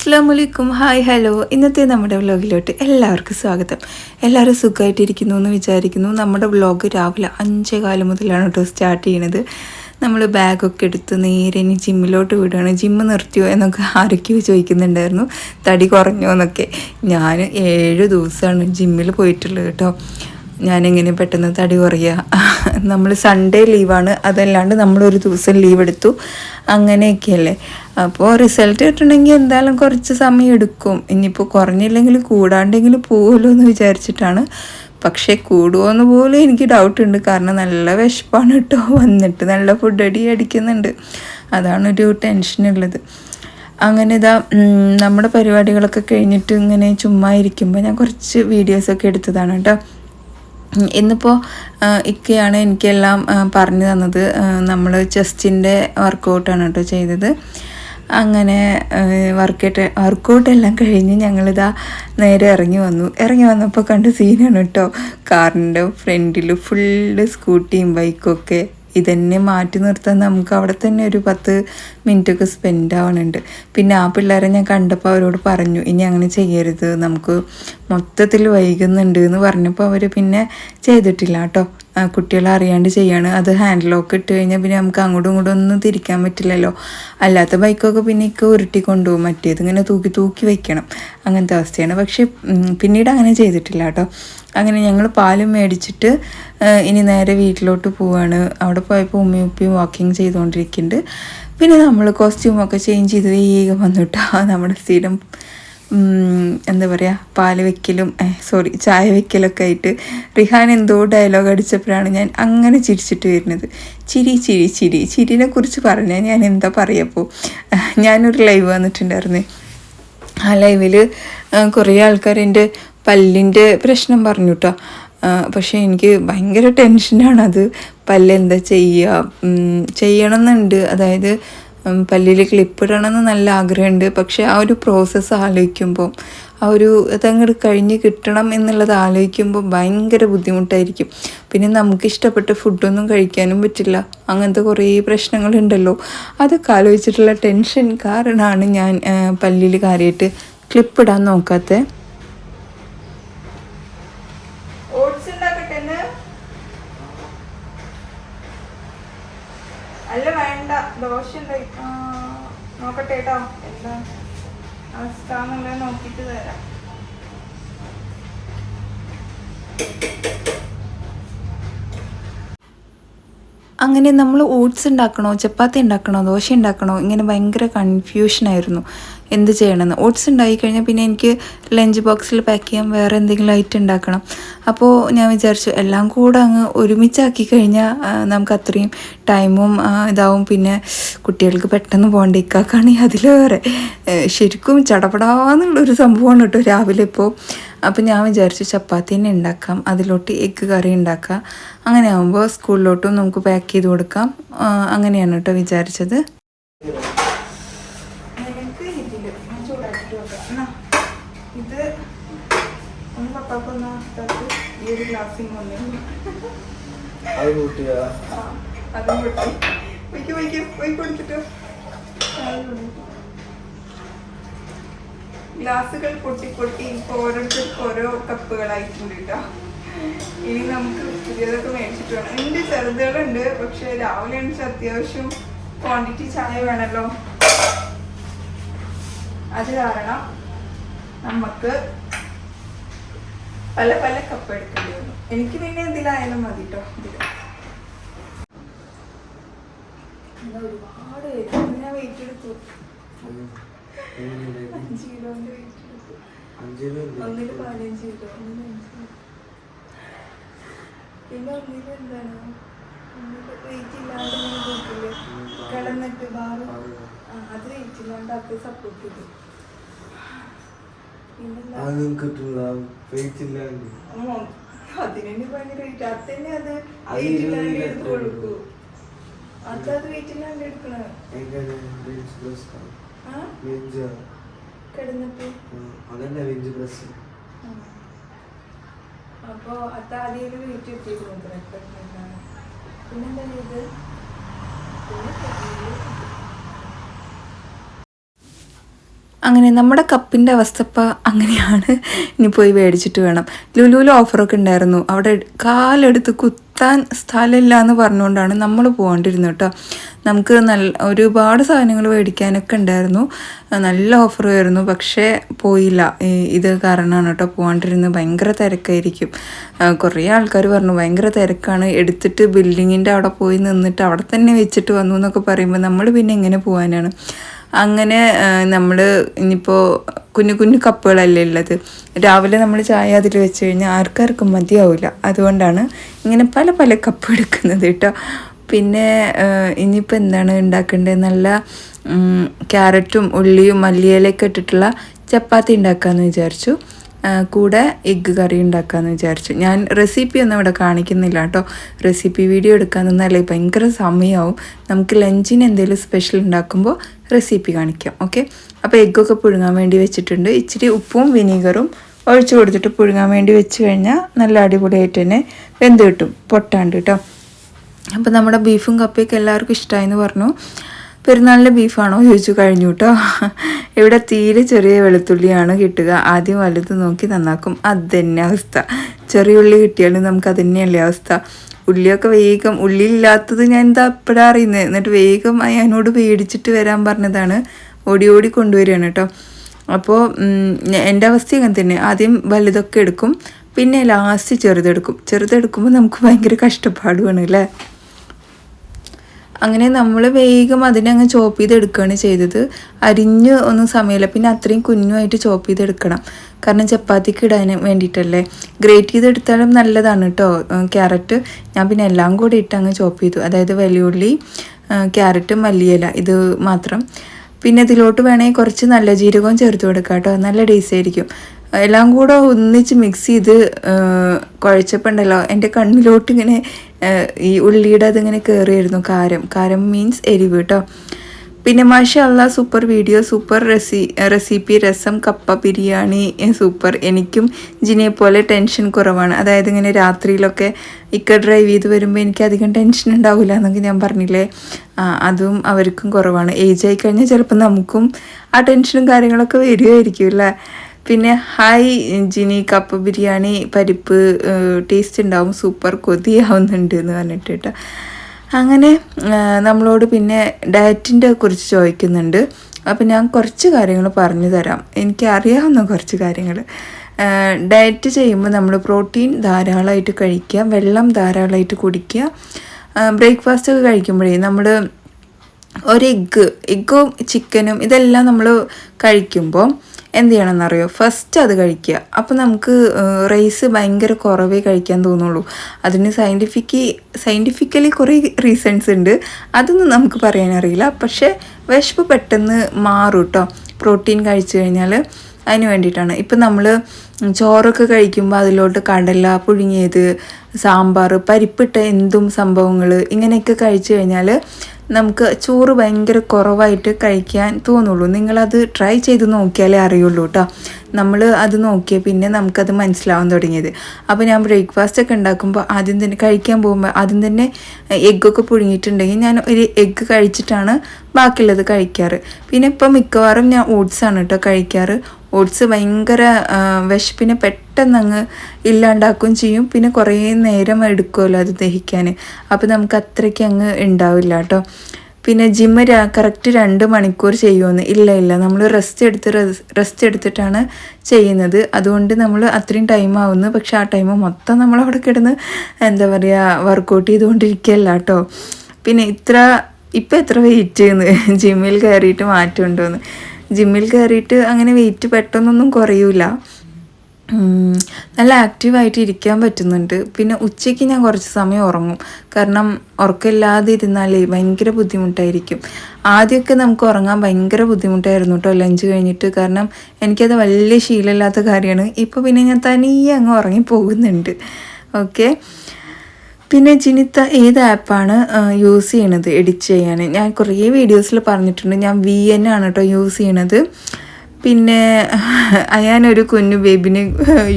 അസ്ലാമലൈക്കും hi hello. ഇന്നത്തെ നമ്മുടെ വ്ലോഗിലോട്ട് എല്ലാവർക്കും സ്വാഗതം. എല്ലാവരും സുഖമായിട്ടിരിക്കുന്നു എന്ന് വിചാരിക്കുന്നു. നമ്മുടെ വ്ലോഗ് രാവിലെ അഞ്ചേ കാലം മുതലാണ് കേട്ടോ സ്റ്റാർട്ട് ചെയ്യണത്. നമ്മൾ ബാഗൊക്കെ എടുത്ത് നേരെ ഇനി ജിമ്മിലോട്ട് വിടുകയാണ് ജിമ്മ് നിർത്തിയോ എന്നൊക്കെ ആരൊക്കെയോ ചോദിക്കുന്നുണ്ടായിരുന്നു. തടി കുറഞ്ഞോ എന്നൊക്കെ. ഞാൻ ഏഴ് ദിവസമാണ് ജിമ്മിൽ പോയിട്ടുള്ളത് കേട്ടോ. ഞാനെങ്ങനെ പെട്ടെന്ന് തടി കുറയുക നമ്മൾ സൺഡേ ലീവാണ് അതല്ലാണ്ട് നമ്മൾ ഒരു ദിവസം ലീവ് എടുത്തു. അങ്ങനെയൊക്കെയല്ലേ? അപ്പോൾ റിസൾട്ട് കിട്ടണമെങ്കിൽ എന്തായാലും കുറച്ച് സമയം എടുക്കും. ഇനിയിപ്പോൾ കുറഞ്ഞില്ലെങ്കിൽ കൂടാണ്ടെങ്കിലും പോകുമല്ലോ എന്ന് വിചാരിച്ചിട്ടാണ്. പക്ഷേ കൂടുമോയെന്ന് പോലും എനിക്ക് ഡൗട്ട് ഉണ്ട്. കാരണം നല്ല വിശപ്പാണ് കേട്ടോ. വന്നിട്ട് നല്ല ഫുഡ് അടി അടിക്കുന്നുണ്ട്. അതാണ് ഒരു ടെൻഷൻ ഉള്ളത്. അങ്ങനെ ഇതാ നമ്മുടെ പരിപാടികളൊക്കെ കഴിഞ്ഞിട്ട് ഇങ്ങനെ ചുമ്മാ ഇരിക്കുമ്പോൾ ഞാൻ കുറച്ച് വീഡിയോസൊക്കെ എടുത്തതാണ് കേട്ടോ. ഇന്നിപ്പോൾ ഇക്കയാണ് എനിക്കെല്ലാം പറഞ്ഞു തന്നത്. നമ്മൾ ചെസ്റ്റിന്റെ വർക്കൗട്ടാണ് കേട്ടോ ചെയ്തത്. അങ്ങനെ വർക്കൗട്ട് വർക്കൗട്ട് എല്ലാം കഴിഞ്ഞ് ഞങ്ങളിതാ നേരെ ഇറങ്ങി വന്നു. ഇറങ്ങി വന്നപ്പോൾ കണ്ട സീനാണ് കേട്ടോ. കാറിന്റെ ഫ്രണ്ടിൽ ഫുള്ള് സ്കൂട്ടിയും ബൈക്കും ഒക്കെ. ഇതന്നെ മാറ്റി നിർത്താൻ നമുക്ക് അവിടെ തന്നെ ഒരു പത്ത് മിനിറ്റ് ഒക്കെ സ്പെൻഡ് ആവണുണ്ട്. പിന്നെ ആ പിള്ളേരെ ഞാൻ കണ്ടപ്പോൾ അവരോട് പറഞ്ഞു ഇനി അങ്ങനെ ചെയ്യരുത്. നമുക്ക് മൊത്തത്തിൽ വൈകുന്നുണ്ട് എന്ന് പറഞ്ഞപ്പോൾ അവർ പിന്നെ ചെയ്തിട്ടില്ല കേട്ടോ. കുട്ടികളെ അറിയാണ്ട് ചെയ്യാണ്. അത് ഹാൻഡ് ലോക്ക് ഇട്ട് കഴിഞ്ഞാൽ പിന്നെ നമുക്ക് അങ്ങോട്ടും ഇങ്ങോട്ടും ഒന്നും തിരിക്കാൻ പറ്റില്ലല്ലോ. അല്ലാത്ത ബൈക്കൊക്കെ പിന്നെ ഇക്ക ഉരുട്ടി കൊണ്ടുപോകും. മറ്റേത് ഇങ്ങനെ തൂക്കി തൂക്കി വയ്ക്കണം അങ്ങനത്തെ അവസ്ഥയാണ്. പക്ഷേ പിന്നീട് അങ്ങനെ ചെയ്തിട്ടില്ല കേട്ടോ. അങ്ങനെ ഞങ്ങൾ പാലും മേടിച്ചിട്ട് ഇനി നേരെ വീട്ടിലോട്ട് പോവാണ്. അവിടെ പോയപ്പോൾ ഉമ്മയും ഉപ്പയും വാക്കിംഗ് ചെയ്തുകൊണ്ടിരിക്കുന്നുണ്ട് പിന്നെ നമ്മൾ കോസ്റ്റ്യൂമൊക്കെ ചേഞ്ച് ചെയ്ത് വേഗം വന്നിട്ടാ. നമ്മുടെ സ്ഥിരം എന്താ പറയുക പാൽ വെക്കലും സോറി ചായ വെക്കലൊക്കെ ആയിട്ട്. റിഹാൻ എന്തോ ഡയലോഗ് അടിച്ചപ്പോഴാണ് ഞാൻ അങ്ങനെ ചിരിച്ചിട്ട് വരുന്നത്. ചിരി ചിരി ചിരി. ചിരിനെ കുറിച്ച് പറഞ്ഞാൽ ഞാൻ എന്താ പറയപ്പോൾ ഞാനൊരു ലൈവ് വന്നിട്ടുണ്ടായിരുന്നേ. ആ ലൈവിൽ കുറേ ആൾക്കാർ എന്റെ പല്ലിന്റെ പ്രശ്നം പറഞ്ഞു കേട്ടോ പക്ഷേ എനിക്ക് ഭയങ്കര ടെൻഷനാണ് അത് പല്ല് എന്താ ചെയ്യുക ചെയ്യണം ചെയ്യണമെന്നുണ്ട്. അതായത് പല്ലിൽ ക്ലിപ്പ് എന്ന് നല്ല ആഗ്രഹമുണ്ട്. പക്ഷേ ആ ഒരു പ്രോസസ്സ് ആലോചിക്കുമ്പോൾ ആ ഒരു അതങ്ങോട്ട് കഴിഞ്ഞ് കിട്ടണം എന്നുള്ളത് ആലോചിക്കുമ്പോൾ ഭയങ്കര ബുദ്ധിമുട്ടായിരിക്കും. പിന്നെ നമുക്ക് ഇഷ്ടപ്പെട്ട ഫുഡൊന്നും കഴിക്കാനും പറ്റില്ല. അങ്ങനത്തെ കുറേ പ്രശ്നങ്ങളുണ്ടല്ലോ. അതൊക്കെ ആലോചിച്ചിട്ടുള്ള ടെൻഷൻ കാരണമാണ് ഞാൻ പല്ലിൽ കാര്യമായിട്ട് ക്ലിപ്പിടാൻ നോക്കാത്തത് ഓട്സ് ഉണ്ടാക്കട്ടെ അല്ല വേണ്ട. ദോശ നോക്കട്ടെ കേട്ടോ എന്താ? അവസ്ഥ എന്നുള്ളത് നോക്കിയിട്ട് തരാം അങ്ങനെ നമ്മൾ ഓട്സ് ഉണ്ടാക്കണോ ചപ്പാത്തി ഉണ്ടാക്കണോ ദോശ ഉണ്ടാക്കണോ ഇങ്ങനെ ഭയങ്കര കൺഫ്യൂഷനായിരുന്നു എന്ത് ചെയ്യണമെന്ന്. ഓട്സ് ഉണ്ടായി കഴിഞ്ഞാൽ പിന്നെ എനിക്ക് ലഞ്ച് ബോക്സിൽ പാക്ക് ചെയ്യാൻ വേറെ എന്തെങ്കിലും ഐറ്റം ഉണ്ടാക്കണം. അപ്പോൾ ഞാൻ വിചാരിച്ചു എല്ലാം കൂടെ അങ്ങ് ഒരുമിച്ചാക്കി കഴിഞ്ഞാൽ നമുക്ക് അത്രയും ടൈമും ഇതാവും. പിന്നെ കുട്ടികൾക്ക് പെട്ടെന്ന് പോകേണ്ട. ഇക്കാക്കാണ് അതിലേറെ ഏ, ശരിക്കും ചടപടാന്നുള്ളൊരു സംഭവമാണ് കേട്ടോ രാവിലെ ഇപ്പോൾ അപ്പോൾ ഞാൻ വിചാരിച്ചു ചപ്പാത്തി തന്നെ ഉണ്ടാക്കാം. അതിലോട്ട് എഗ്ഗ് കറി ഉണ്ടാക്കാം. അങ്ങനെ ആകുമ്പോൾ സ്കൂളിലോട്ടും നമുക്ക് പാക്ക് ചെയ്ത് കൊടുക്കാം. അങ്ങനെയാണ് കേട്ടോ വിചാരിച്ചത് ഇത് ഒന്ന് പപ്പാക്കൊന്ന് ഒരു ഗ്ലാസ്സിൽ അത് കൂട്ടിയ അതും പൊട്ടി വയ്ക്ക് വയ്ക്ക് പോയി കൊടുത്തിട്ട് ഗ്ലാസുകൾ പൊട്ടി പൊട്ടി ഇപ്പൊ ഓരോരുത്തർക്ക് ഓരോ കപ്പുകളായിട്ടുണ്ട് കേട്ടോ ഇനി നമുക്ക് പുതിയതൊക്കെ മേടിച്ചിട്ട് വേണം. എന്റെ ചെറുതുകളുണ്ട്. പക്ഷെ രാവിലെ എണീച്ച് അത്യാവശ്യം ക്വാണ്ടിറ്റി ചായ വേണല്ലോ. അത് കാരണം നമുക്ക് പല പല കപ്പ് എടുക്കേണ്ടി വന്നു. എനിക്ക് പിന്നെ ഇതിലായാലും മതി കേട്ടോ ഇതിൽ ഒരുപാട് ഞാൻ വെയിറ്റ് എടുത്തു. അഞ്ച് കിലോന്റെ വെയിറ്റ് എടുത്തു. ഒന്നിൽ പതിനഞ്ച് കിലോ അഞ്ച് പിന്നെ ഒന്നിൽ എന്താണ്? വെയിറ്റ് ഇല്ലാണ്ട് കിടന്നിട്ട് ബാറും. അത് വെയിറ്റ് ഇല്ലാണ്ട് അത് സപ്പോർട്ട് ചെയ്തു. അത് കിട്ടില്ല വെയിറ്റ് ഇല്ലാണ്ട്. അതിനെ ഭയങ്കര വെയിറ്റ് അത് വെയിറ്റ് ഇല്ലാണ്ട് എടുത്ത് കൊടുക്കൂ. അത് അത് വെയിറ്റ് ഇല്ലാണ്ട് എടുക്കണേ കിടന്നിട്ട്? അതന്നെ ബെഞ്ച് പ്രസ്. അപ്പൊ അത് ആദ്യം വെയിറ്റ് കിട്ടിയിരുന്നു പിന്നെന്താ ഇത്? പിന്നെ അങ്ങനെ നമ്മുടെ കപ്പിന്റെ അവസ്ഥ ഇപ്പം അങ്ങനെയാണ്. ഇനി പോയി മേടിച്ചിട്ട് വേണം. ലുലുവിൽ ഓഫറൊക്കെ ഉണ്ടായിരുന്നു. അവിടെ കാലെടുത്ത് കുത്താൻ സ്ഥലമില്ല എന്ന് പറഞ്ഞുകൊണ്ടാണ് നമ്മൾ പോകേണ്ടിരുന്നത് കേട്ടോ. നമുക്ക് നല്ല ഒരുപാട് സാധനങ്ങൾ മേടിക്കാനൊക്കെ ഉണ്ടായിരുന്നു. നല്ല ഓഫർ ആയിരുന്നു. പക്ഷേ പോയില്ല. ഇത് കാരണമാണ് കേട്ടോ പോകാണ്ടിരുന്നത് ഭയങ്കര തിരക്കായിരിക്കും. കുറേ ആൾക്കാർ പറഞ്ഞു ഭയങ്കര തിരക്കാണ്. എടുത്തിട്ട് ബിൽഡിങ്ങിന്റെ അവിടെ പോയി നിന്നിട്ട് അവിടെ തന്നെ വെച്ചിട്ട് വന്നു എന്നൊക്കെ പറയുമ്പോൾ നമ്മൾ പിന്നെ എങ്ങനെ പോകാനാണ് അങ്ങനെ നമ്മൾ ഇനിയിപ്പോൾ കുഞ്ഞു കുഞ്ഞു കപ്പുകളല്ലേ ഉള്ളത്. രാവിലെ നമ്മൾ ചായ അതിൽ വെച്ച് കഴിഞ്ഞാൽ ആർക്കാർക്കും മതിയാവില്ല അതുകൊണ്ടാണ് ഇങ്ങനെ പല പല കപ്പ് എടുക്കുന്നത് കേട്ടോ. പിന്നെ ഇനിയിപ്പോൾ എന്താണ് ഉണ്ടാക്കേണ്ടത്? നല്ല ക്യാരറ്റും ഉള്ളിയും മല്ലിയിലൊക്കെ ഇട്ടിട്ടുള്ള ചപ്പാത്തി ഉണ്ടാക്കാമെന്ന് വിചാരിച്ചു. കൂടെ എഗ്ഗ് കറി ഉണ്ടാക്കാമെന്ന് വിചാരിച്ചു. ഞാൻ റെസിപ്പി ഒന്നും ഇവിടെ കാണിക്കുന്നില്ല കേട്ടോ. റെസിപ്പി വീഡിയോ എടുക്കാൻ നിന്നാലേ ഭയങ്കര സമയമാവും നമുക്ക് ലഞ്ചിന് എന്തെങ്കിലും സ്പെഷ്യൽ ഉണ്ടാക്കുമ്പോൾ റെസിപ്പി കാണിക്കാം ഓക്കെ അപ്പോൾ എഗ്ഗൊക്കെ പുഴുങ്ങാൻ വേണ്ടി വെച്ചിട്ടുണ്ട്. ഇച്ചിരി ഉപ്പും വിനീഗറും ഒഴിച്ചു കൊടുത്തിട്ട് പുഴുങ്ങാൻ വേണ്ടി വെച്ച് കഴിഞ്ഞാൽ നല്ല അടിപൊളിയായിട്ട് തന്നെ വെന്ത് കിട്ടും. പൊട്ടാണ്ട് കേട്ടോ. അപ്പോൾ നമ്മുടെ ബീഫും കപ്പയൊക്കെ എല്ലാവർക്കും ഇഷ്ടമായെന്ന് പറഞ്ഞു. പെരുന്നാളിന്റെ ബീഫാണോ ചോദിച്ചു. കഴിഞ്ഞു കേട്ടോ ഇവിടെ തീരെ ചെറിയ വെളുത്തുള്ളിയാണ് കിട്ടുക. ആദ്യം വലുത് നോക്കി നന്നാക്കും. അത് തന്നെ അവസ്ഥ. ചെറിയ ഉള്ളി കിട്ടിയാലും നമുക്ക് അത് തന്നെയല്ലേ അവസ്ഥ. ഉള്ളിയൊക്കെ വേഗം ഉള്ളി ഇല്ലാത്തത് ഞാൻ എന്താ എപ്പോഴാണ് അറിയുന്നത് എന്നിട്ട് വേഗം അയാനോട് പേടിച്ചിട്ട് വരാൻ പറഞ്ഞതാണ്. ഓടി ഓടി കൊണ്ടുവരികയാണ് കേട്ടോ അപ്പോൾ എന്റെ അവസ്ഥ അങ്ങനെ തന്നെ. ആദ്യം വലുതൊക്കെ എടുക്കും. പിന്നെ ലാസ്റ്റ് ചെറുതെടുക്കും. ചെറുതെടുക്കുമ്പോൾ നമുക്ക് ഭയങ്കര കഷ്ടപ്പാടുമാണ് അല്ലേ അങ്ങനെ നമ്മൾ വേഗം അതിനെ അങ്ങ് ചോപ്പ് ചെയ്തെടുക്കുകയാണ് ചെയ്തത്. അരിഞ്ഞ് ഒന്നും സമയമില്ല. പിന്നെ അത്രയും കുഞ്ഞുമായിട്ട് ചോപ്പ് ചെയ്തെടുക്കണം. കാരണം ചപ്പാത്തിക്ക് ഇടാൻ വേണ്ടിയിട്ടല്ലേ. ഗ്രേറ്റ് ചെയ്തെടുത്താലും നല്ലതാണ് കേട്ടോ ക്യാരറ്റ് ഞാൻ പിന്നെ എല്ലാം കൂടി ഇട്ട് അങ്ങ് ചോപ്പ് ചെയ്തു. അതായത് വലിയുള്ളി ക്യാരറ്റ് മല്ലിയില. ഇത് മാത്രം. പിന്നെ ഇതിലോട്ട് വേണമെങ്കിൽ കുറച്ച് നല്ല ജീരകവും ചേർത്ത് കൊടുക്കാം കേട്ടോ. നല്ല ടേസ്റ്റ് ആയിരിക്കും. എല്ലാം കൂടെ ഒന്നിച്ച് മിക്സ് ചെയ്ത് കുഴച്ചപ്പോൾ ഉണ്ടല്ലോ എന്റെ കണ്ണിലോട്ട് ഇങ്ങനെ ഈ ഉള്ളിയുടെ അതിങ്ങനെ കയറിയിരുന്നു കാരം. കാരം മീൻസ് എരിവ് കേട്ടോ. പിന്നെ മാഷല്ല സൂപ്പർ വീഡിയോ സൂപ്പർ റെസി റെസിപ്പി രസം കപ്പ ബിരിയാണി സൂപ്പർ എനിക്കും ജിനെ പോലെ ടെൻഷൻ കുറവാണ്. അതായത് ഇങ്ങനെ രാത്രിയിലൊക്കെ ഇക്ക ഡ്രൈവ് ചെയ്ത് വരുമ്പോൾ എനിക്ക് അധികം ടെൻഷൻ ഉണ്ടാവില്ല എന്നൊക്കെ ഞാൻ പറഞ്ഞില്ലേ? അതും അവർക്കും കുറവാണ്. ഏജ് ആയി കഴിഞ്ഞാൽ ചിലപ്പോൾ നമുക്കും ആ ടെൻഷനും കാര്യങ്ങളൊക്കെ വരികയായിരിക്കും അല്ലേ? പിന്നെ ഹായ് ജിനി കപ്പ ബിരിയാണി പരിപ്പ് ടേസ്റ്റ് ഉണ്ടാവും. സൂപ്പർ കൊതിയാവുന്നുണ്ട് എന്ന് പറഞ്ഞിട്ട് കേട്ടോ. അങ്ങനെ നമ്മളോട് പിന്നെ ഡയറ്റിന്റെ കുറിച്ച് ചോദിക്കുന്നുണ്ട്. അപ്പം ഞാൻ കുറച്ച് കാര്യങ്ങൾ പറഞ്ഞു തരാം. എനിക്ക് അറിയാവുന്ന കുറച്ച് കാര്യങ്ങൾ. ഡയറ്റ് ചെയ്യുമ്പോൾ നമ്മൾ പ്രോട്ടീൻ ധാരാളമായിട്ട് കഴിക്കുക വെള്ളം ധാരാളമായിട്ട് കുടിക്കുക. ബ്രേക്ക്ഫാസ്റ്റ് ഒക്കെ കഴിക്കുമ്പോഴേ നമ്മൾ ഒരു എഗ്ഗ് എഗ്ഗും ചിക്കനും ഇതെല്ലാം നമ്മൾ കഴിക്കുമ്പോൾ എന്ത് ചെയ്യണമെന്നറിയോ? ഫസ്റ്റ് അത് കഴിക്കുക. അപ്പോൾ നമുക്ക് റൈസ് ഭയങ്കര കുറവേ കഴിക്കാൻ തോന്നുള്ളൂ. അതിന് സയന്റിഫിക്ക് സയന്റിഫിക്കലി കുറേ റീസൺസ് ഉണ്ട്. അതൊന്നും നമുക്ക് പറയാനറിയില്ല. പക്ഷേ വിശപ്പ് പെട്ടെന്ന് മാറും കേട്ടോ പ്രോട്ടീൻ കഴിച്ചു കഴിഞ്ഞാൽ അതിന് വേണ്ടിയിട്ടാണ്. ഇപ്പം നമ്മൾ ചോറൊക്കെ കഴിക്കുമ്പോൾ അതിലോട്ട് കടല പുഴുങ്ങിയത് സാമ്പാർ പരിപ്പിട്ട എന്തും സംഭവങ്ങൾ ഇങ്ങനെയൊക്കെ കഴിച്ചു കഴിഞ്ഞാൽ നമുക്ക് ചോറ് ഭയങ്കര കുറവായിട്ട് കഴിക്കാൻ തോന്നുള്ളൂ. നിങ്ങളത് ട്രൈ ചെയ്ത് നോക്കിയാലേ അറിയുള്ളൂ കേട്ടോ നമ്മൾ അത് നോക്കിയ പിന്നെ നമുക്കത് മനസ്സിലാവാൻ തുടങ്ങിയത്. അപ്പോൾ ഞാൻ ബ്രേക്ക്ഫാസ്റ്റ് ഒക്കെ ഉണ്ടാക്കുമ്പോൾ ആദ്യം തന്നെ കഴിക്കാൻ പോകുമ്പോൾ ആദ്യം തന്നെ എഗ്ഗൊക്കെ പുഴുങ്ങിയിട്ടുണ്ടെങ്കിൽ ഞാൻ ഒരു എഗ്ഗ് കഴിച്ചിട്ടാണ് ബാക്കിയുള്ളത് കഴിക്കാറ്. പിന്നെ ഇപ്പം മിക്കവാറും ഞാൻ ഓട്സാണ് കേട്ടോ കഴിക്കാറ്. ഓട്സ് ഭയങ്കര വിശപ്പിനെ പെട്ടെന്ന് അങ്ങ് ഇല്ലാണ്ടാക്കുകയും ചെയ്യും. പിന്നെ കുറേ നേരം എടുക്കുമല്ലോ അത് ദഹിക്കാൻ അപ്പോൾ നമുക്ക് അത്രയ്ക്ക് അങ്ങ് ഉണ്ടാവില്ല കേട്ടോ. പിന്നെ ജിമ്മ് കറക്റ്റ് രണ്ട് മണിക്കൂർ ചെയ്യുമെന്ന്. ഇല്ല ഇല്ല. നമ്മൾ റെസ്റ്റ് എടുത്ത് റെസ്റ്റ് എടുത്തിട്ടാണ് ചെയ്യുന്നത്. അതുകൊണ്ട് നമ്മൾ അത്രയും ടൈം ആവുന്നു. പക്ഷെ ആ ടൈം മൊത്തം നമ്മൾ അവിടെ കിടന്ന് എന്താ പറയുക വർക്കൗട്ട് ചെയ്തുകൊണ്ടിരിക്കുകയല്ല കേട്ടോ. പിന്നെ ഇത്ര ഇപ്പം എത്ര വെയിറ്റ് ചെയ്യുന്നു ജിമ്മിൽ കയറിയിട്ട് മാറ്റമുണ്ടോയെന്ന് ജിമ്മിൽ കയറിയിട്ട് അങ്ങനെ വെയിറ്റ് പെട്ടെന്നൊന്നും കുറയൂല. നല്ല ആക്റ്റീവായിട്ട് ഇരിക്കാൻ പറ്റുന്നുണ്ട്. പിന്നെ ഉച്ചയ്ക്ക് ഞാൻ കുറച്ച് സമയം ഉറങ്ങും. കാരണം ഉറക്കമില്ലാതെ ഇരുന്നാലേ ഭയങ്കര ബുദ്ധിമുട്ടായിരിക്കും. ആദ്യമൊക്കെ നമുക്ക് ഉറങ്ങാൻ ഭയങ്കര ബുദ്ധിമുട്ടായിരുന്നു കേട്ടോ ലഞ്ച് കഴിഞ്ഞിട്ട്. കാരണം എനിക്കത് വലിയ ശീലമില്ലാത്ത കാര്യമാണ്. ഇപ്പോൾ പിന്നെ ഞാൻ തനിയെ അങ്ങ് ഉറങ്ങി പോകുന്നുണ്ട് ഓക്കെ പിന്നെ ജിനിത്ത ഏത് ആപ്പാണ് യൂസ് ചെയ്യണത്? എഡിറ്റ് ചെയ്യാൻ. ഞാൻ കുറേ വീഡിയോസിൽ പറഞ്ഞിട്ടുണ്ട്. ഞാൻ വി എൻ ആണ് കേട്ടോ യൂസ് ചെയ്യണത്. പിന്നെ അയാനൊരു കുഞ്ഞു ബേബിന്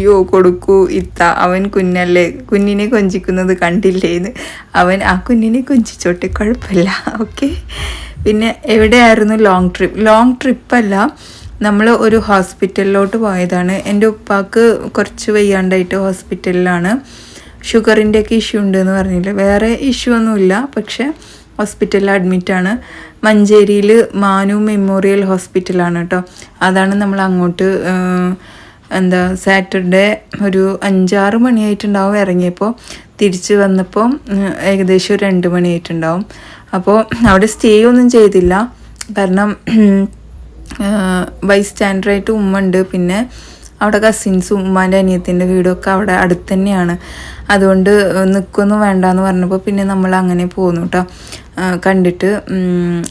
യോ കൊടുക്കൂ ഇത്ത. അവൻ കുഞ്ഞല്ലേ. കുഞ്ഞിനെ കൊഞ്ചിക്കുന്നത് കണ്ടില്ലേന്ന്. അവൻ ആ കുഞ്ഞിനെ കൊഞ്ചിച്ചോട്ടെ. കുഴപ്പമില്ല. ഓക്കെ. പിന്നെ എവിടെയായിരുന്നു ലോങ് ട്രിപ്പ് ലോങ് ട്രിപ്പല്ല നമ്മൾ ഒരു ഹോസ്പിറ്റലിലോട്ട് പോയതാണ്. എന്റെ ഉപ്പാക്ക് കുറച്ച് വയ്യാണ്ടായിട്ട് ഹോസ്പിറ്റലിലാണ് ഷുഗറിന്റെ ഒക്കെ ഇഷ്യൂ ഉണ്ട് എന്ന് പറഞ്ഞില്ല? വേറെ ഇഷ്യൂ ഒന്നുമില്ല. പക്ഷേ ഹോസ്പിറ്റലിൽ അഡ്മിറ്റാണ് മഞ്ചേരിയിൽ മാനു മെമ്മോറിയൽ ഹോസ്പിറ്റലാണ് കേട്ടോ. അതാണ് നമ്മൾ അങ്ങോട്ട് എന്താ സാറ്റർഡേ ഒരു അഞ്ചാറ് മണിയായിട്ടുണ്ടാവും ഇറങ്ങിയപ്പോൾ. തിരിച്ച് വന്നപ്പോൾ ഏകദേശം ഒരു രണ്ട് മണിയായിട്ടുണ്ടാവും. അപ്പോൾ അവിടെ സ്റ്റേ ഒന്നും ചെയ്തില്ല. കാരണം ബൈ സ്റ്റാൻഡറായിട്ട് ഉമ്മ ഉണ്ട്. പിന്നെ അവിടെ കസിൻസും ഉമ്മാന്റെ അനിയത്തിന്റെ ഒക്കെ അവിടെ അടുത്ത് തന്നെയാണ് അതുകൊണ്ട് നിൽക്കൊന്നും വേണ്ട എന്ന് പറഞ്ഞപ്പോൾ പിന്നെ നമ്മൾ അങ്ങനെ പോന്നു കേട്ടോ കണ്ടിട്ട്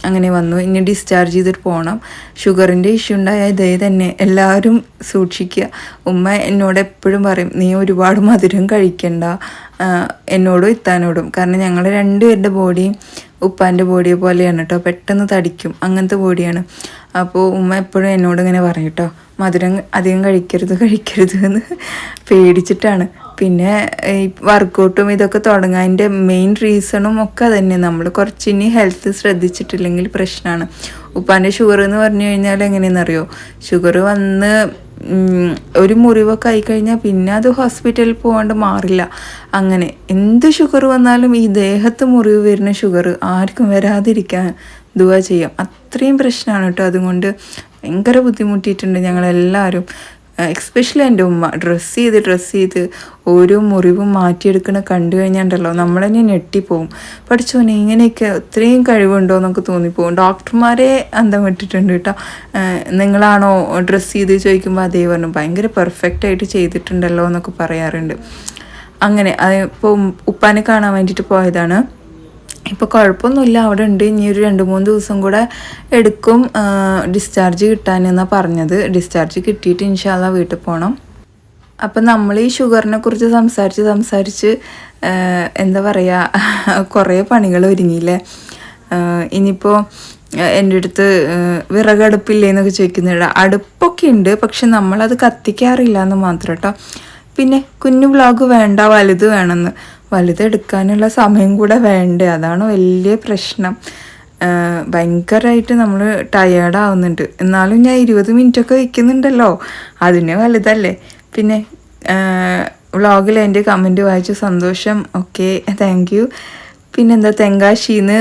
അങ്ങനെ വന്നു. ഇനി ഡിസ്ചാർജ് ചെയ്തിട്ട് പോകണം ഷുഗറിന്റെ ഇഷ്യൂ ഉണ്ടായ ഇതേ തന്നെ. എല്ലാവരും സൂക്ഷിക്കുക. ഉമ്മ എന്നോട് എപ്പോഴും പറയും നീ ഒരുപാട് മധുരം കഴിക്കണ്ട. എന്നോടും ഇത്താനോടും. കാരണം ഞങ്ങൾ രണ്ടുപേരുടെ ബോഡിയും ഉപ്പാന്റെ ബോഡിയെ പോലെയാണ് കേട്ടോ പെട്ടെന്ന് തടിക്കും. അങ്ങനത്തെ ബോഡിയാണ്. അപ്പോൾ ഉമ്മ എപ്പോഴും എന്നോട് ഇങ്ങനെ പറയും കേട്ടോ മധുരം അധികം കഴിക്കരുത് കഴിക്കരുത് എന്ന് പേടിച്ചിട്ടാണ്. പിന്നെ ഈ വർക്കൗട്ടും ഇതൊക്കെ തുടങ്ങാന്റെ മെയിൻ റീസണും ഒക്കെ തന്നെ നമ്മൾ കുറച്ച് ഇനി ഹെൽത്ത് ശ്രദ്ധിച്ചിട്ടില്ലെങ്കിൽ പ്രശ്നമാണ് ഉപ്പാന്റെ ഷുഗർ എന്ന് പറഞ്ഞു കഴിഞ്ഞാൽ എങ്ങനെയെന്നറിയോ ഷുഗർ വന്ന് ഒരു മുറിവൊക്കെ ആയിക്കഴിഞ്ഞാൽ പിന്നെ അത് ഹോസ്പിറ്റലിൽ പോകാണ്ട് മാറില്ല. അങ്ങനെ എന്ത് ഷുഗർ വന്നാലും ഈ ദേഹത്ത് മുറിവ് വരുന്ന ഷുഗർ ആർക്കും വരാതിരിക്കാൻ ദുവാ ചെയ്യാം. അത്രയും പ്രശ്നമാണ് കേട്ടോ. അതുകൊണ്ട് ഭയങ്കര ബുദ്ധിമുട്ടിയിട്ടുണ്ട് ഞങ്ങളെല്ലാവരും. എക്സ്പെഷ്യലി എന്റെ ഉമ്മ. ഡ്രസ്സ് ചെയ്ത് ഡ്രസ്സ് ചെയ്ത് ഓരോ മുറിവും മാറ്റിയെടുക്കണ കണ്ടു കഴിഞ്ഞാണ്ടല്ലോ നമ്മൾ തന്നെ ഞെട്ടിപ്പോവും. പഠിച്ചോനെ ഇങ്ങനെയൊക്കെ ഇത്രയും കഴിവുണ്ടോ എന്നൊക്കെ തോന്നിപ്പോവും. ഡോക്ടർമാരെ അന്തം വിട്ടിട്ടുണ്ട് കേട്ടോ നിങ്ങളാണോ ഡ്രസ്സ് ചെയ്ത് ചോദിക്കുമ്പോൾ അതേ പറഞ്ഞു. ഭയങ്കര പെർഫെക്റ്റ് ആയിട്ട് ചെയ്തിട്ടുണ്ടല്ലോ എന്നൊക്കെ പറയാറുണ്ട്. അങ്ങനെ ഇപ്പോൾ ഉപ്പാനെ കാണാൻ വേണ്ടിയിട്ട് പോയതാണ്. ഇപ്പോൾ കുഴപ്പമൊന്നുമില്ല അവിടെ ഉണ്ട്. ഇനി ഒരു രണ്ട് മൂന്ന് ദിവസം കൂടെ എടുക്കും ഡിസ്ചാർജ് കിട്ടാനെന്നാണ് പറഞ്ഞത്. ഡിസ്ചാർജ് കിട്ടിയിട്ട് ഇൻഷാല്ല വീട്ടിൽ പോകണം അപ്പം നമ്മൾ ഈ ഷുഗറിനെ കുറിച്ച് സംസാരിച്ച് സംസാരിച്ച് എന്താ പറയുക കുറേ പണികൾ ഒരുങ്ങിയില്ലേ? ഇനിയിപ്പോൾ എന്റെ അടുത്ത് വിറകടുപ്പില്ലേ എന്നൊക്കെ ചോദിക്കുന്നുണ്ട്. അടുപ്പൊക്കെ ഉണ്ട് പക്ഷെ നമ്മളത് കത്തിക്കാറില്ല എന്ന് മാത്രം കേട്ടോ പിന്നെ കുഞ്ഞു വ്ളോഗ് വേണ്ട വലുത് വേണമെന്ന്. വലുത് എടുക്കാനുള്ള സമയം കൂടെ വേണ്ടേ? അതാണ് വലിയ പ്രശ്നം. ഭയങ്കരമായിട്ട് നമ്മൾ ടയേർഡാവുന്നുണ്ട് എന്നാലും ഞാൻ ഇരുപത് മിനിറ്റൊക്കെ വയ്ക്കുന്നുണ്ടല്ലോ അതിന് വലുതല്ലേ? പിന്നെ വ്ളോഗിൽ എന്റെ കമന്റ് വായിച്ച സന്തോഷം. ഓക്കെ താങ്ക് യു പിന്നെന്താ തെങ്കാശിന്ന്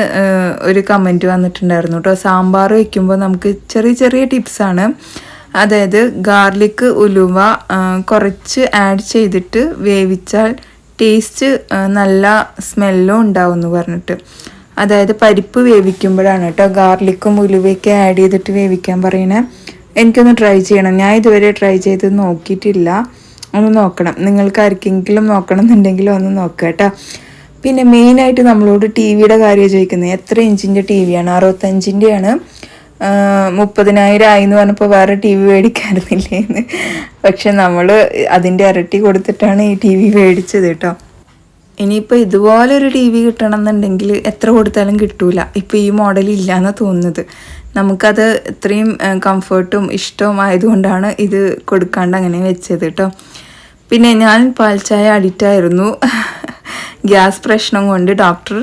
ഒരു കമന്റ് വന്നിട്ടുണ്ടായിരുന്നു കേട്ടോ സാമ്പാർ വയ്ക്കുമ്പോൾ നമുക്ക് ചെറിയ ചെറിയ ടിപ്സാണ് അതായത് ഗാർലിക് ഉലുവ കുറച്ച് ആഡ് ചെയ്തിട്ട് വേവിച്ചാൽ ടേസ്റ്റ് നല്ല സ്മെല്ലും ഉണ്ടാവും എന്ന് പറഞ്ഞിട്ട്. അതായത് പരിപ്പ് വേവിക്കുമ്പോഴാണ് കേട്ടോ ഗാർലിക്കും ഉലുവയൊക്കെ ആഡ് ചെയ്തിട്ട് വേവിക്കാൻ പറയണേ. എനിക്കൊന്ന് ട്രൈ ചെയ്യണം. ഞാൻ ഇതുവരെ ട്രൈ ചെയ്ത് നോക്കിയിട്ടില്ല. ഒന്ന് നോക്കണം. നിങ്ങൾക്ക് ആർക്കെങ്കിലും നോക്കണം എന്നുണ്ടെങ്കിൽ ഒന്ന് നോക്കുക കേട്ടോ. പിന്നെ മെയിനായിട്ട് നമ്മളോട് ടി വിയുടെ കാര്യം ചോദിക്കുന്നത്. എത്ര ഇഞ്ചിന്റെ ടി വിയാണ് അറുപത്തഞ്ചിന്റെയാണ് മുപ്പതിനായിരം ആയി എന്ന് പറഞ്ഞപ്പോൾ വേറെ ടി വി മേടിക്കാറുന്നില്ലേ എന്ന്. പക്ഷെ നമ്മൾ അതിന്റെ ഇരട്ടി കൊടുത്തിട്ടാണ് ഈ ടി വി മേടിച്ചത് കേട്ടോ. ഇനിയിപ്പോൾ ഇതുപോലെ ഒരു ടി വി കിട്ടണം എന്നുണ്ടെങ്കിൽ എത്ര കൊടുത്താലും കിട്ടൂല. ഇപ്പോൾ ഈ മോഡൽ ഇല്ലയെന്നാണ് തോന്നുന്നത്. നമുക്കത് ഇത്രയും കംഫർട്ടും ഇഷ്ടവും ആയതുകൊണ്ടാണ് ഇത് കൊടുക്കാണ്ട് അങ്ങനെ വെച്ചത് കേട്ടോ. പിന്നെ ഞാൻ പാൽച്ചായ അഡിക്റ്റ് ആയിരുന്നു. ഗ്യാസ് പ്രശ്നം കൊണ്ട് ഡോക്ടർ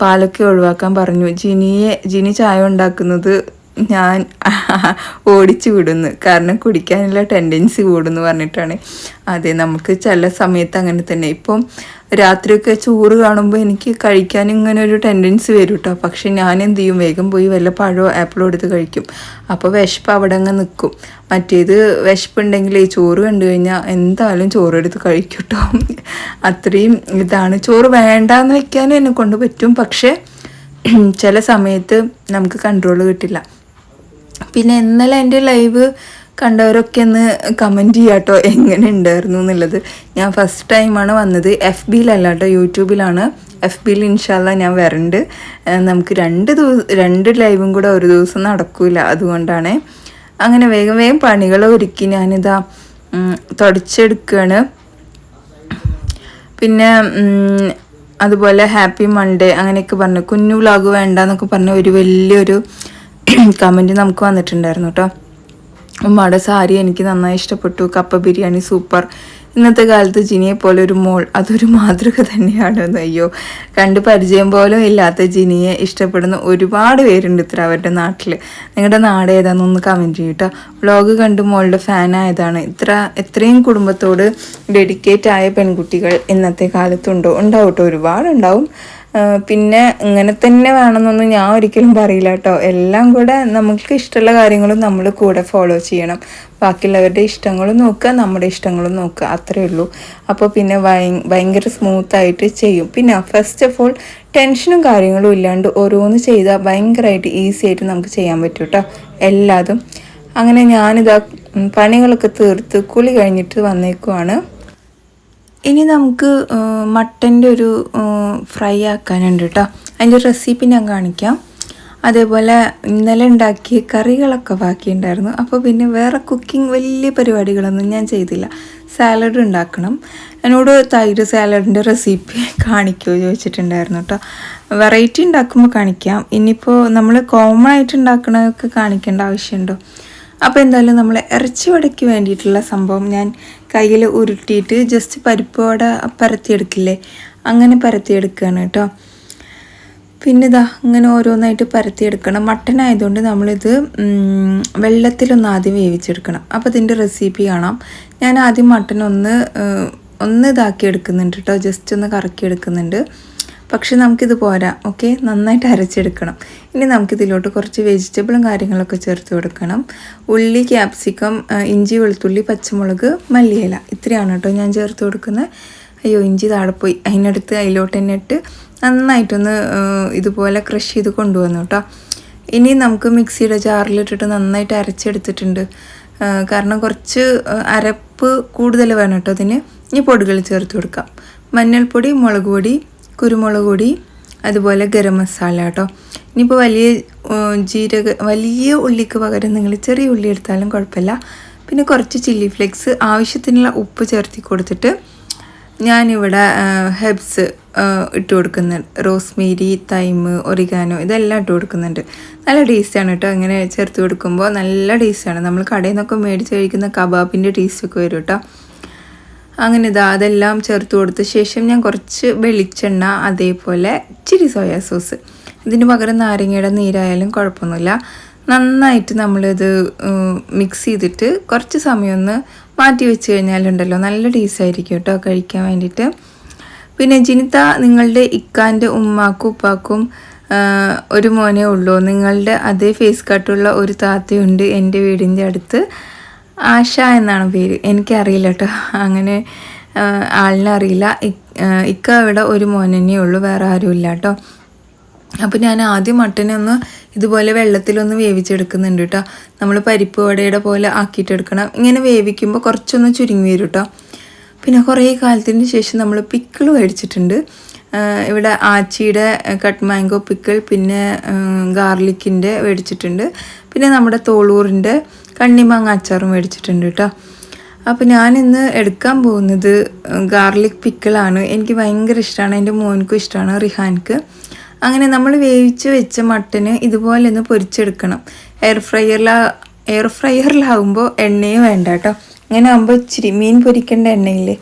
പാലൊക്കെ ഒഴിവാക്കാൻ പറഞ്ഞു. ജിനിയെ ജിനി ചായ ഉണ്ടാക്കുന്നത് ഞാൻ ഓടിച്ചു വിടുന്നു. കാരണം കുടിക്കാനുള്ള ടെൻഡൻസി കൂടുന്നു പറഞ്ഞിട്ടാണ്. അതെ നമുക്ക് ചില സമയത്ത് അങ്ങനെ തന്നെ. ഇപ്പം രാത്രിയൊക്കെ ചോറ് കാണുമ്പോൾ എനിക്ക് കഴിക്കാൻ ഇങ്ങനെ ഒരു ടെൻഡൻസി വരും കേട്ടോ പക്ഷെ ഞാൻ എന്ത് ചെയ്യും? വേഗം പോയി വല്ല പഴമോ ആപ്പിളോ എടുത്ത് കഴിക്കും. അപ്പോൾ വിശപ്പ് അവിടെ അങ്ങ് നിൽക്കും മറ്റേത് വിശപ്പുണ്ടെങ്കിൽ ഈ ചോറ് കണ്ടു കഴിഞ്ഞാൽ എന്തായാലും ചോറ് എടുത്ത് കഴിക്കും കേട്ടോ അത്രയും ഇതാണ്. ചോറ് വേണ്ടാന്ന് വെക്കാനും എന്നെ കൊണ്ട് പറ്റും. പക്ഷേ ചില സമയത്ത് നമുക്ക് കൺട്രോൾ കിട്ടില്ല. പിന്നെ ഇന്നലെ എന്റെ ലൈവ് കണ്ടവരൊക്കെ ഒന്ന് കമന്റ് ചെയ്യാട്ടോ എങ്ങനെ ഉണ്ടായിരുന്നു എന്നുള്ളത്. ഞാൻ ഫസ്റ്റ് ടൈമാണ് വന്നത്. എഫ് ബിയിലല്ല കേട്ടോ യൂട്യൂബിലാണ്. എഫ് ബിയിൽ ഇൻഷാല്ല ഞാൻ വരണ്ട്. നമുക്ക് രണ്ട് ദിവസം രണ്ട് ലൈവും കൂടെ ഒരു ദിവസം നടക്കില്ല അതുകൊണ്ടാണ്. അങ്ങനെ വേഗം വേഗം പണികൾ ഒരുക്കി ഞാനിതാ തുടച്ചെടുക്കുകയാണ് പിന്നെ അതുപോലെ ഹാപ്പി മൺഡേ അങ്ങനെയൊക്കെ പറഞ്ഞു കുഞ്ഞു വ്ളോഗ് വേണ്ട എന്നൊക്കെ പറഞ്ഞ ഒരു വലിയൊരു കമന്റ് നമുക്ക് വന്നിട്ടുണ്ടായിരുന്നു കേട്ടോ. ഉമ്മയുടെ സാരി എനിക്ക് നന്നായി ഇഷ്ടപ്പെട്ടു. കപ്പ ബിരിയാണി സൂപ്പർ. ഇന്നത്തെ കാലത്ത് ജിനിയെ പോലെ ഒരു മോൾ അതൊരു മാതൃക തന്നെയാണ്. അയ്യോ കണ്ട് പരിചയം പോലും ഇല്ലാത്ത ജിനിയെ ഇഷ്ടപ്പെടുന്ന ഒരുപാട് പേരുണ്ട് ഇത്ര അവരുടെ നാട്ടിൽ നിങ്ങളുടെ നാട് ഏതാണെന്നൊന്ന് കമന്റ് ചെയ്യട്ടോ വ്ളോഗ് കണ്ട് മോളുടെ ഫാനായതാണ് ഇത്ര എത്രയും കുടുംബത്തോട് ഡെഡിക്കേറ്റ് ആയ പെൺകുട്ടികൾ ഇന്നത്തെ കാലത്തുണ്ടോ? ഉണ്ടാവും കേട്ടോ ഒരുപാടുണ്ടാവും. പിന്നെ ഇങ്ങനെ തന്നെ വേണമെന്നൊന്നും ഞാൻ ഒരിക്കലും പറയില്ല കേട്ടോ. എല്ലാം കൂടെ നമുക്ക് ഇഷ്ടമുള്ള കാര്യങ്ങളും നമ്മൾ കൂടെ ഫോളോ ചെയ്യണം. ബാക്കിയുള്ളവരുടെ ഇഷ്ടങ്ങളും നോക്കുക നമ്മുടെ ഇഷ്ടങ്ങളും നോക്കുക. അത്രയേ ഉള്ളൂ. അപ്പോൾ പിന്നെ ഭയ- ഭയങ്കര സ്മൂത്തായിട്ട് ചെയ്യും. പിന്നെ ഫസ്റ്റ് ഓഫ് ഓൾ ടെൻഷനും കാര്യങ്ങളും ഇല്ലാണ്ട് ഓരോന്ന് ചെയ്താൽ ഭയങ്കരമായിട്ട് ഈസി ആയിട്ട് നമുക്ക് ചെയ്യാൻ പറ്റും കേട്ടോ. എല്ലാതും. അങ്ങനെ ഞാനിതാ പണികളൊക്കെ തീർത്ത് കുളി കഴിഞ്ഞിട്ട് വന്നേക്കുവാണ്. ഇനി നമുക്ക് മട്ടന്റെ ഒരു ഫ്രൈ ആക്കാനുണ്ട് കേട്ടോ അതിന്റെ റെസിപ്പി ഞാൻ കാണിക്കാം. അതേപോലെ ഇന്നലെ ഉണ്ടാക്കിയ കറികളൊക്കെ ബാക്കിയുണ്ടായിരുന്നു. അപ്പോൾ പിന്നെ വേറെ കുക്കിംഗ് വലിയ പരിപാടികളൊന്നും ഞാൻ ചെയ്തില്ല. സാലഡ് ഉണ്ടാക്കണം. എന്നോട് തൈര് സാലഡിന്റെ റെസിപ്പി കാണിക്കുമോ ചോദിച്ചിട്ടുണ്ടായിരുന്നു കേട്ടോ വെറൈറ്റി ഉണ്ടാക്കുമ്പോൾ കാണിക്കാം. ഇനിയിപ്പോൾ നമ്മൾ കോമൺ ആയിട്ട് ഉണ്ടാക്കണതൊക്കെ കാണിക്കേണ്ട ആവശ്യമുണ്ടോ? അപ്പോൾ എന്തായാലും നമ്മൾ ഇറച്ചി വടയ്ക്ക് വേണ്ടിയിട്ടുള്ള സംഭവം ഞാൻ കയ്യിൽ ഉരുട്ടിയിട്ട് ജസ്റ്റ് പരിപ്പോടെ പരത്തിയെടുക്കില്ലേ? അങ്ങനെ പരത്തിയെടുക്കുകയാണ് കേട്ടോ. പിന്നെ ഇതാ അങ്ങനെ ഓരോന്നായിട്ട് പരത്തിയെടുക്കണം. മട്ടൻ ആയതുകൊണ്ട് നമ്മളിത് വെള്ളത്തിലൊന്ന് ആദ്യം വേവിച്ചെടുക്കണം. അപ്പോൾ ഇതിന്റെ റെസിപ്പി കാണാം. ഞാൻ ആദ്യം മട്ടൻ ഒന്ന് ഒന്ന് ഇതാക്കി എടുക്കുന്നുണ്ട് കേട്ടോ. ജസ്റ്റ് ഒന്ന് കറക്കി എടുക്കുന്നുണ്ട് പക്ഷെ നമുക്കിത് പോരാ ഓക്കെ? നന്നായിട്ട് അരച്ചെടുക്കണം. ഇനി നമുക്കിതിലോട്ട് കുറച്ച് വെജിറ്റബിളും കാര്യങ്ങളൊക്കെ ചേർത്ത് കൊടുക്കണം. ഉള്ളി ക്യാപ്സിക്കം ഇഞ്ചി വെളുത്തുള്ളി പച്ചമുളക് മല്ലിയില. ഇത്രയാണ് കേട്ടോ ഞാൻ ചേർത്ത് കൊടുക്കുന്നത്. അയ്യോ ഇഞ്ചി താഴെ പോയി അതിനടുത്ത് അതിലോട്ട് തന്നെ ഇട്ട് നന്നായിട്ടൊന്ന് ഇതുപോലെ ക്രഷ് ചെയ്ത് കൊണ്ടുവന്നു കേട്ടോ. ഇനി നമുക്ക് മിക്സിയുടെ ജാറിലിട്ടിട്ട് നന്നായിട്ട് അരച്ചെടുത്തിട്ടുണ്ട്. കാരണം കുറച്ച് അരപ്പ് കൂടുതൽ വേണം കേട്ടോ അതിന്. ഇനി പൊടികൾ ചേർത്ത് കൊടുക്കാം. മഞ്ഞൾപ്പൊടി മുളക് പൊടി കുരുമുളക് പൊടി അതുപോലെ ഗരം മസാല കേട്ടോ ഇനിയിപ്പോൾ വലിയ ജീരക വലിയ ഉള്ളിക്ക് പകരം നിങ്ങൾ ചെറിയ ഉള്ളി എടുത്താലും കുഴപ്പമില്ല. പിന്നെ കുറച്ച് ചില്ലി ഫ്ലേക്സ് ആവശ്യത്തിനുള്ള ഉപ്പ് ചേർത്തി കൊടുത്തിട്ട് ഞാനിവിടെ ഹെബ്സ് ഇട്ട് കൊടുക്കുന്നുണ്ട്. റോസ്മേരി തൈമ് ഒറിഗാനോ ഇതെല്ലാം ഇട്ട് കൊടുക്കുന്നുണ്ട്. നല്ല ടേസ്റ്റാണ് കേട്ടോ അങ്ങനെ ചേർത്ത് കൊടുക്കുമ്പോൾ നല്ല ടേസ്റ്റാണ് നമ്മൾ കടയിൽ നിന്നൊക്കെ മേടിച്ച് കഴിക്കുന്ന കബാബിന്റെ ടേസ്റ്റൊക്കെ വരും കേട്ടോ അങ്ങനെ ഇതാ അതെല്ലാം ചേർത്ത് കൊടുത്ത ശേഷം ഞാൻ കുറച്ച് വെളിച്ചെണ്ണ അതേപോലെ ഇച്ചിരി സോയാ സോസ് ഇതിന് പകരം നാരങ്ങയുടെ നീരായാലും കുഴപ്പമൊന്നുമില്ല. നന്നായിട്ട് നമ്മളിത് മിക്സ് ചെയ്തിട്ട് കുറച്ച് സമയം ഒന്ന് മാറ്റി വെച്ച് കഴിഞ്ഞാലുണ്ടല്ലോ നല്ല ടേസ്റ്റ് ആയിരിക്കും കേട്ടോ കഴിക്കാൻ വേണ്ടിയിട്ട്. പിന്നെ ജിനിത നിങ്ങളുടെ ഇക്കാന്റെ ഉമ്മാക്കും ഉപ്പാക്കും ഒരു മോനേ ഉള്ളൂ. നിങ്ങളുടെ അതേ ഫേസ് കട്ടുള്ള ഒരു താത്തയുണ്ട് എന്റെ വീടിന്റെ അടുത്ത്. ആശ എന്നാണ് പേര്. എനിക്കറിയില്ല കേട്ടോ. അങ്ങനെ ആളിനെ അറിയില്ല. ഇക്ക ഇവിടെ ഒരു മോനെന്നേ ഉള്ളൂ വേറെ ആരും ഇല്ല കേട്ടോ. അപ്പോൾ ഞാൻ ആദ്യം മട്ടനെ ഒന്ന് ഇതുപോലെ വെള്ളത്തിലൊന്ന് വേവിച്ചെടുക്കുന്നുണ്ട് കേട്ടോ. നമ്മൾ പരിപ്പ് വടയുടെ പോലെ ആക്കിയിട്ടെടുക്കണം. ഇങ്ങനെ വേവിക്കുമ്പോൾ കുറച്ചൊന്ന് ചുരുങ്ങി വരും കേട്ടോ. പിന്നെ കുറേ കാലത്തിന് ശേഷം നമ്മൾ പിക്കിൾ മേടിച്ചിട്ടുണ്ട്. ഇവിടെ ആച്ചിയുടെ കട്ട് മാംഗോ പിക്കിൾ പിന്നെ ഗാർലിക്കിന്റെ മേടിച്ചിട്ടുണ്ട്. പിന്നെ നമ്മുടെ തോളൂറിന്റെ കണ്ണിമാങ്ങ അച്ചാറും മേടിച്ചിട്ടുണ്ട് കേട്ടോ. അപ്പോൾ ഞാനിന്ന് എടുക്കാൻ പോകുന്നത് ഗാർലിക് പിക്കിളാണ്. എനിക്ക് ഭയങ്കര ഇഷ്ടമാണ് എന്റെ മോനക്കും ഇഷ്ടമാണ് റിഹാൻക്ക്. അങ്ങനെ നമ്മൾ വേവിച്ച് വെച്ച മട്ടന് ഇതുപോലെ ഒന്ന് പൊരിച്ചെടുക്കണം. എയർ ഫ്രയറിലാ എയർ ഫ്രയറിലാവുമ്പോൾ എണ്ണയേ വേണ്ട കേട്ടോ. അങ്ങനെ ആകുമ്പോൾ ഇച്ചിരി മീൻ പൊരിക്കേണ്ട എണ്ണയില്ലേ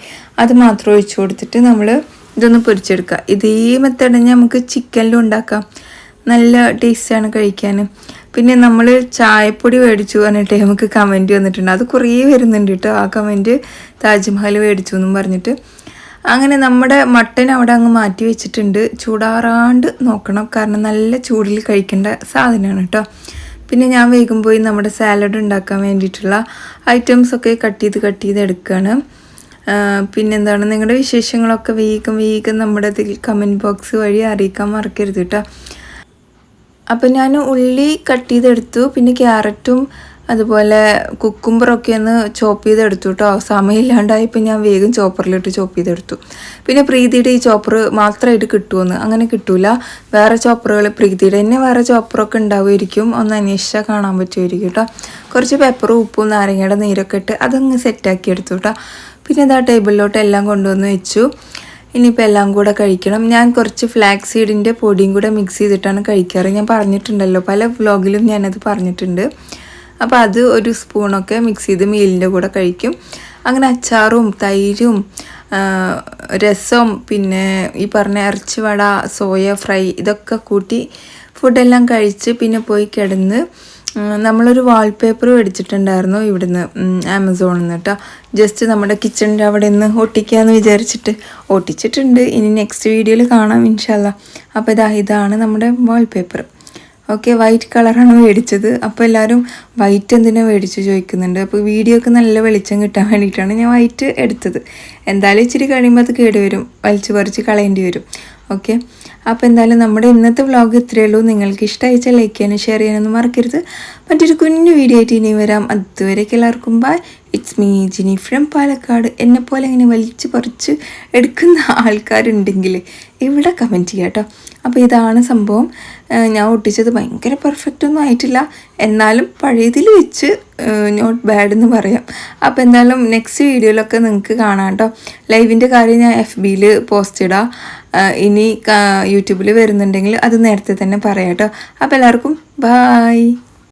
അത് മാത്രം ഒഴിച്ചു കൊടുത്തിട്ട് നമ്മൾ ഇതൊന്ന് പൊരിച്ചെടുക്കുക ഇതേ മെത്തേഡ് തന്നെ നമുക്ക് ചിക്കനിലും ഉണ്ടാക്കാം. നല്ല ടേസ്റ്റാണ് കഴിക്കാൻ പിന്നെ നമ്മൾ ചായപ്പൊടി മേടിച്ചു പറഞ്ഞിട്ട് നമുക്ക് കമന്റ് വന്നിട്ടുണ്ട്. അത് കുറേ വരുന്നുണ്ട് കേട്ടോ ആ കമന്റ് താജ്മഹൽ മേടിച്ചു എന്നും പറഞ്ഞിട്ട്. അങ്ങനെ നമ്മുടെ മട്ടൻ അവിടെ അങ്ങ് മാറ്റി വെച്ചിട്ടുണ്ട്. ചൂടാറാണ്ട് നോക്കണം. കാരണം നല്ല ചൂടിൽ കഴിക്കേണ്ട സാധനമാണ് കേട്ടോ പിന്നെ ഞാൻ വേഗം പോയി നമ്മുടെ സാലഡ് ഉണ്ടാക്കാൻ വേണ്ടിയിട്ടുള്ള ഐറ്റംസൊക്കെ കട്ട് ചെയ്ത് കട്ട് ചെയ്ത് എടുക്കുകയാണ് പിന്നെന്താണ് നിങ്ങളുടെ വിശേഷങ്ങളൊക്കെ വേഗം വേഗം നമ്മുടെ അതിൽ കമന്റ് ബോക്സ് വഴി അറിയിക്കാൻ മറക്കരുത് കേട്ടോ അപ്പം ഞാൻ ഉള്ളി കട്ട് ചെയ്തെടുത്തു. പിന്നെ ക്യാരറ്റും അതുപോലെ കുക്കുംബറൊക്കെ ഒന്ന് ചോപ്പ് ചെയ്തെടുത്തു കേട്ടോ സമയമില്ലാണ്ടായപ്പോൾ ഞാൻ വേഗം ചോപ്പറിലിട്ട് ചോപ്പ് ചെയ്തെടുത്തു. പിന്നെ പ്രീതിയുടെ ഈ ചോപ്പർ മാത്രമായിട്ട് കിട്ടുമെന്ന് അങ്ങനെ കിട്ടൂല. വേറെ ചോപ്പറുകൾ പ്രീതിയുടെ തന്നെ വേറെ ചോപ്പറൊക്കെ ഉണ്ടാവുമായിരിക്കും. ഒന്ന് അന്വേഷിച്ചാൽ കാണാൻ പറ്റുമായിരിക്കും കേട്ടോ കുറച്ച് പെപ്പറും ഉപ്പും നാരങ്ങയുടെ നീരൊക്കെ ഇട്ട് അതങ്ങ് സെറ്റാക്കി എടുത്തു കേട്ടോ പിന്നെ ഇതാ ടേബിളിലോട്ട് എല്ലാം കൊണ്ടുവന്ന് വെച്ചു. ഇനിയിപ്പോൾ എല്ലാം കൂടെ കഴിക്കണം. ഞാൻ കുറച്ച് ഫ്ലാക്സ് സീഡിന്റെ പൊടിയും കൂടെ മിക്സ് ചെയ്തിട്ടാണ് കഴിക്കാറ്. ഞാൻ പറഞ്ഞിട്ടുണ്ടല്ലോ പല വ്ലോഗിലും ഞാനത് പറഞ്ഞിട്ടുണ്ട്. അപ്പോൾ അത് ഒരു സ്പൂണൊക്കെ മിക്സ് ചെയ്ത് മീലിന്റെ കൂടെ കഴിക്കും. അങ്ങനെ അച്ചാറും തൈരും രസം പിന്നെ ഈ പറഞ്ഞ ഇറച്ചി വട സോയ ഫ്രൈ ഇതൊക്കെ കൂട്ടി ഫുഡെല്ലാം കഴിച്ച് പിന്നെ പോയി കിടന്ന് നമ്മളൊരു വാൾപേപ്പർ മേടിച്ചിട്ടുണ്ടായിരുന്നു ഇവിടുന്ന് ആമസോണിൽ നിന്ന് കേട്ടോ ജസ്റ്റ് നമ്മുടെ കിച്ചണിന്റെ അവിടെ നിന്ന് ഒട്ടിക്കാമെന്ന് വിചാരിച്ചിട്ട് ഒട്ടിച്ചിട്ടുണ്ട്. ഇനി നെക്സ്റ്റ് വീഡിയോയിൽ കാണാം ഇൻഷാല്ല അപ്പോൾ ഇതാ ഇതാണ് നമ്മുടെ വാൾപേപ്പർ ഓക്കെ വൈറ്റ് കളറാണ് മേടിച്ചത്? അപ്പോൾ എല്ലാവരും വൈറ്റ് എന്തിനാ മേടിച്ച് ചോദിക്കുന്നുണ്ട്. അപ്പോൾ വീഡിയോ ഒക്കെ നല്ല വെളിച്ചം കിട്ടാൻ വേണ്ടിയിട്ടാണ് ഞാൻ വൈറ്റ് എടുത്തത്. എന്തായാലും ഇച്ചിരി കഴിയുമ്പോൾ അത് കേട് വരും. വലിച്ചു പറിച്ച് കളയേണ്ടി വരും. ഓക്കെ അപ്പോൾ എന്തായാലും നമ്മുടെ ഇന്നത്തെ വ്ളോഗ് ഇത്രയേ ഉള്ളൂ. നിങ്ങൾക്ക് ഇഷ്ടമായിച്ചാൽ ലൈക്ക് ചെയ്യാനും ഷെയർ ചെയ്യാനൊന്നും മറക്കരുത്. മറ്റൊരു കുഞ്ഞു വീഡിയോ ആയിട്ട് ഇനി വരാം. അതുവരേക്ക് എല്ലാവർക്കും bye it's me Jini from Palakkad. എന്നെപ്പോലെ ഇങ്ങനെ വലിച്ചു പറിച്ച് എടുക്കുന്ന ആൾക്കാരുണ്ടെങ്കിൽ ഇവിടെ കമന്റ് ചെയ്യാം കേട്ടോ അപ്പോൾ ഇതാണ് സംഭവം. ഞാൻ ഒട്ടിച്ചത് ഭയങ്കര പെർഫെക്റ്റ് ഒന്നും ആയിട്ടില്ല. എന്നാലും പഴയതിൽ വെച്ച് നോട്ട് ബാഡ് എന്ന് പറയാം. അപ്പോൾ എന്തായാലും നെക്സ്റ്റ് വീഡിയോയിലൊക്കെ നിങ്ങൾക്ക് കാണാം കേട്ടോ ലൈവിന്റെ കാര്യം ഞാൻ എഫ് ബിയിൽ പോസ്റ്റ് ഇടാം. ഇനി യൂട്യൂബിൽ വരുന്നുണ്ടെങ്കിൽ അത് നേരത്തെ തന്നെ പറയാം കേട്ടോ അപ്പോൾ എല്ലാവർക്കും ബായ്